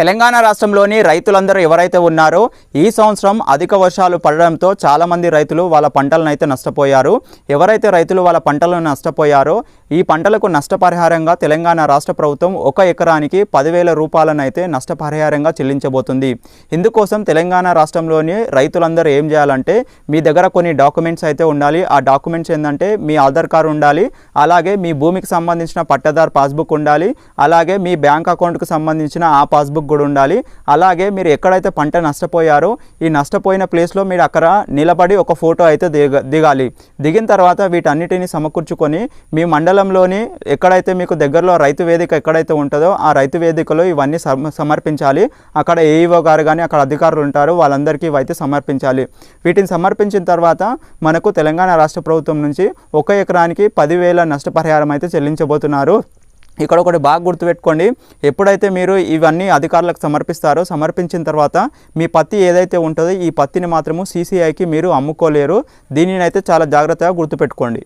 తెలంగాణ రాష్ట్రంలోని రైతులందరూ ఎవరైతే ఉన్నారో ఈ సంవత్సరం అధిక వర్షాలు పడడంతో చాలామంది రైతులు వాళ్ళ పంటలను అయితే నష్టపోయారు. ఎవరైతే రైతులు వాళ్ళ పంటలను నష్టపోయారో ఈ పంటలకు నష్టపరిహారంగా తెలంగాణ రాష్ట్ర ప్రభుత్వం ఒక ఎకరానికి పదివేల రూపాయలను అయితే నష్టపరిహారంగా చెల్లించబోతుంది. ఇందుకోసం తెలంగాణ రాష్ట్రంలోని రైతులందరూ ఏం చేయాలంటే మీ దగ్గర కొన్ని డాక్యుమెంట్స్ అయితే ఉండాలి. ఆ డాక్యుమెంట్స్ ఏంటంటే మీ ఆధార్ కార్డు ఉండాలి. అలాగే మీ భూమికి సంబంధించిన పట్టదారు పాస్బుక్ ఉండాలి. అలాగే మీ బ్యాంక్ అకౌంట్కు సంబంధించిన ఆ పాస్బుక్ కూడా ఉండాలి. అలాగే మీరు ఎక్కడైతే పంట నష్టపోయారో ఈ నష్టపోయిన ప్లేస్లో మీరు అక్కడ నిలబడి ఒక ఫోటో అయితే దిగ దిగాలి. దిగిన తర్వాత వీటన్నిటిని సమకూర్చుకొని మీ మండలంలోని ఎక్కడైతే మీకు దగ్గరలో రైతు వేదిక ఎక్కడైతే ఉంటుందో ఆ రైతు వేదికలో ఇవన్నీ సమ- సమర్పించాలి. అక్కడ ఏఈఓ గారు కానీ అక్కడ అధికారులు ఉంటారు వాళ్ళందరికీ ఇవైతే సమర్పించాలి. వీటిని సమర్పించిన తర్వాత మనకు తెలంగాణ రాష్ట్ర ప్రభుత్వం నుంచి ఒక ఎకరానికి పదివేల నష్టపరిహారం అయితే చెల్లించబోతున్నారు. ఇక్కడ ఒకటి బాగా గుర్తుపెట్టుకోండి. ఎప్పుడైతే మీరు ఇవన్నీ అధికారులకు సమర్పిస్తారో సమర్పించిన తర్వాత మీ పత్తి ఏదైతే ఉంటుందో ఈ పత్తిని మాత్రము సీసీఐకి మీరు అమ్ముకోలేరు. దీనిని అయితే చాలా జాగ్రత్తగా గుర్తుపెట్టుకోండి.